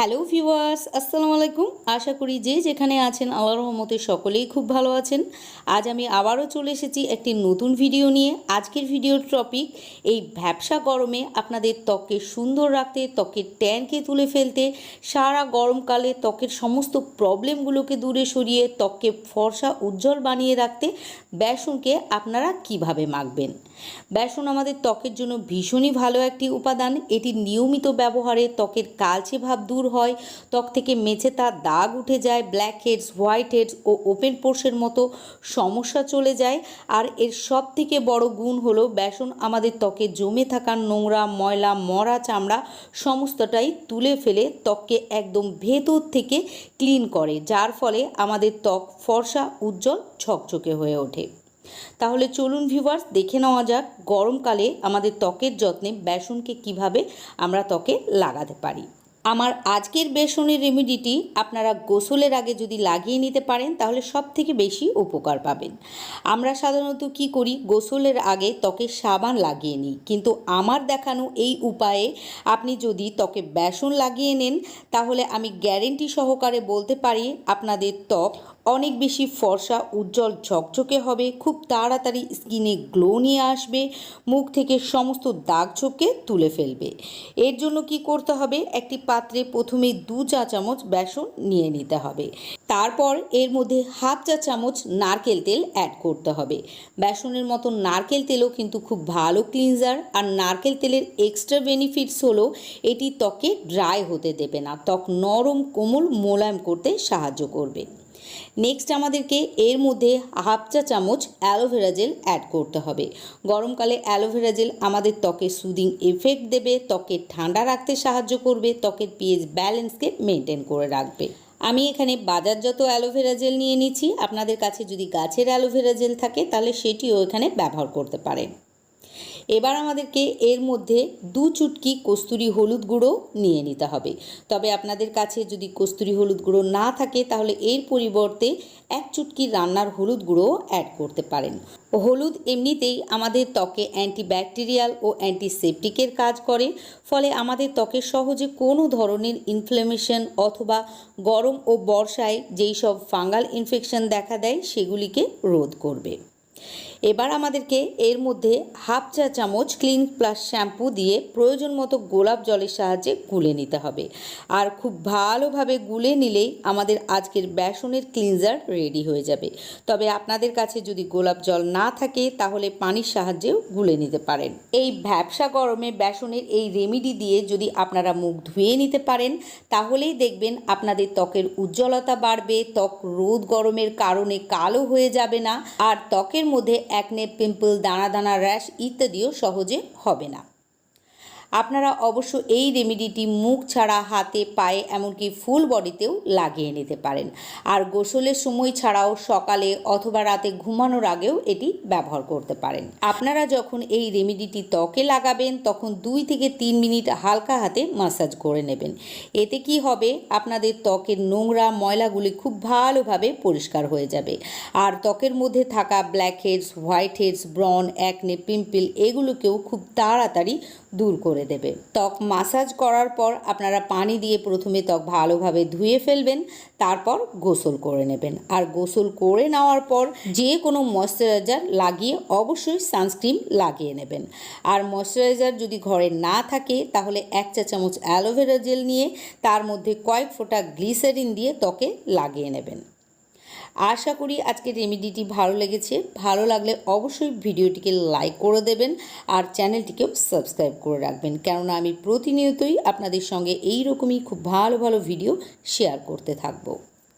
Hello viewers, আসসালামু আলাইকুম। আশা করি যে যেখানে আছেন, আল্লাহর রহমতে সকলেই খুব ভালো আছেন। আজ আমি আবারও চলে এসেছি একটি নতুন ভিডিও নিয়ে। আজকের ভিডিওর টপিক এই ভ্যাবসা গরমে আপনাদের ত্বককে সুন্দর রাখতে, ত্বকের ট্যানকে তুলে ফেলতে, সারা গরমকালে ত্বকের সমস্ত প্রবলেমগুলোকে দূরে সরিয়ে ত্বককে ফর্সা, উজ্জ্বল বানিয়ে রাখতে বেসনকে আপনারা কীভাবে মাখবেন? বেসন আমাদের ত্বকের জন্য ভীষণই ভালো একটি উপাদান। এটি নিয়মিত ব্যবহারে ত্বকের কালচে ভাব দূর হয়। ত্বক থেকে মেঝে তার দাগ উঠে যায় ব্ল্যাক হেডস হোয়াইট হেডস ও ওপেন পোর্সের মতো সমস্যা চলে যায়। আর এর সব থেকে বড় গুণ হলো বেসন আমাদের ত্বকে জমে থাকা নোংরা, ময়লা, মরা চামড়া সমস্তটাই তুলে ফেলে ত্বককে একদম ভেতর থেকে ক্লিন করে, যার ফলে আমাদের ত্বক ফর্সা, উজ্জ্বল, ঝকঝকে হয়ে ওঠে। তাহলে চলুন ভিউয়ার্স দেখে নেওয়া যাক গরমকালে আমাদের ত্বকের যত্নে বেসনকে কীভাবে আমরা ত্বকে লাগাতে পারি। আমার আজকের বেসনের রেমিডিটি আপনারা গোসলের আগে যদি লাগিয়ে নিতে পারেন, তাহলে সব থেকে বেশি উপকার পাবেন। আমরা সাধারণত কি করি, গোসলের আগে ত্বকে সাবান লাগিয়ে নিই। কিন্তু আমার দেখানো এই উপায়ে আপনি যদি ত্বকে বেসন লাগিয়ে নেন, তাহলে আমি গ্যারেন্টি সহকারে বলতে পারি, আপনাদের ত্বক অনেক বেশি ফর্সা, উজ্জ্বল, ঝকঝকে হবে, খুব তাড়াতাড়ি স্কিনে গ্লো নিয়ে আসবে, মুখ থেকে সমস্ত দাগ ছোপকে তুলে ফেলবে। এর জন্য কি করতে হবে? একটি পাত্রে প্রথমে দু চা চামচ বেসন নিয়ে নিতে হবে। তারপর এর মধ্যে হাফ চা চামচ নারকেল তেল অ্যাড করতে হবে। বেসনের মতো নারকেল তেলও কিন্তু খুব ভালো ক্লিনজার আর নারকেল তেলের এক্সট্রা বেনিফিটস হলো এটি ত্বকে ড্রাই হতে দেবে না। ত্বক নরম, কোমল, মোলায়েম করতে সাহায্য করবে। নেক্সট আমাদেরকে এর মধ্যে হাফ চা চামচ অ্যালোভেরা জেল অ্যাড করতে হবে। গরমকালে অ্যালোভেরা জেল আমাদের ত্বকে সুদিং এফেক্ট দেবে ত্বকে ঠান্ডা রাখতে সাহায্য করবে, ত্বকের পিএইচ ব্যালেন্সকে মেনটেন করে রাখবে। আমি এখানে বাজারজাত অ্যালোভেরা জেল নিয়ে নিচ্ছি। আপনাদের কাছে যদি গাছের অ্যালোভেরা জেল থাকে, তাহলে সেটিও এখানে ব্যবহার করতে পারেন। এবার আমাদেরকে এর মধ্যে দু চুটকি কস্তুরি হলুদ গুঁড়ো নিয়ে নিতে হবে। তবে আপনাদের কাছে যদি কস্তুরি হলুদ গুঁড়ো না থাকে, তাহলে এর পরিবর্তে এক চুটকি রান্নার হলুদ গুঁড়ো অ্যাড করতে পারেন। হলুদ এমনিতেই আমাদের ত্বকে অ্যান্টিব্যাকটেরিয়াল ও অ্যান্টিসেপটিকের কাজ করে, ফলে আমাদের ত্বকে সহজে কোনো ধরনের ইনফ্লেমেশন অথবা গরম ও বর্ষায় যেই সব ফাঙ্গাল ইনফেকশন দেখা দেয়, সেগুলিকে রোধ করবে। এবার আমাদেরকে এর মধ্যে হাফ চা চামচ ক্লিন প্লাস শ্যাম্পু দিয়ে প্রয়োজন মতো গোলাপ জলের সাহায্যে গুলে নিতে হবে। আর খুব ভালোভাবে গুলে নিলেই আমাদের আজকের বেসনের ক্লিনজার রেডি হয়ে যাবে। তবে আপনাদের কাছে যদি গোলাপ জল না থাকে, তাহলে পানির সাহায্যেও গুলে নিতে পারেন। এই ভ্যাবসা গরমে বেসনের এই রেমিডি দিয়ে যদি আপনারা মুখ ধুয়ে নিতে পারেন, তাহলেই দেখবেন আপনাদের ত্বকের উজ্জ্বলতা বাড়বে, ত্বক রোদ গরমের কারণে কালো হয়ে যাবে না। আর ত্বকের মধ্যে অ্যাকনে পিম্পল দানা দানা র্যাশ ইত্যাদিও সহজে হবে না। আপনারা অবশ্য এই রেমেডিটি মুখ ছাড়া হাতে পায়ে এমনকি ফুল বডিতেও লাগিয়ে নিতে পারেন। আর গোসলের সময় ছাড়াও সকালে অথবা রাতে ঘুমানোর আগেও এটি ব্যবহার করতে পারেন। আপনারা যখন এই রেমেডিটি ত্বকে লাগাবেন, তখন দুই থেকে তিন মিনিট হালকা হাতে মাসাজ করে নেবেন। এতে কি হবে? আপনাদের ত্বকের নোংরা ময়লাগুলি খুব ভালোভাবে পরিষ্কার হয়ে যাবে। আর ত্বকের মধ্যে থাকা ব্ল্যাক হেডস হোয়াইট হেডস ব্রন অ্যাকনে পিম্পল এগুলোকেও খুব তাড়াতাড়ি দূর করে দেবে। ত্বক মাসাজ করার পর আপনারা পানি দিয়ে প্রথমে ত্বক ভালোভাবে ধুয়ে ফেলবেন, তারপর গোসল করে নেবেন। আর গোসল করে নেওয়ার পর যে কোনো ময়শ্চারাইজার লাগিয়ে অবশ্যই সানস্ক্রিন লাগিয়ে নেবেন। আর ময়শ্চারাইজার যদি ঘরে না থাকে, তাহলে এক চা চামচ অ্যালোভেরা জেল নিয়ে তার মধ্যে কয়েক ফোঁটা গ্লিসারিন দিয়ে ত্বকে লাগিয়ে নেবেন। আশা করি আজকের রেমিডিটি ভালো লেগেছে। ভালো লাগলে অবশ্যই ভিডিওটিকে লাইক করে দেবেন আর চ্যানেলটিকেও সাবস্ক্রাইব করে রাখবেন। কেননা আমি প্রতিনিয়তই আপনাদের সঙ্গে এই রকমই খুব ভালো ভালো ভিডিও শেয়ার করতে থাকব।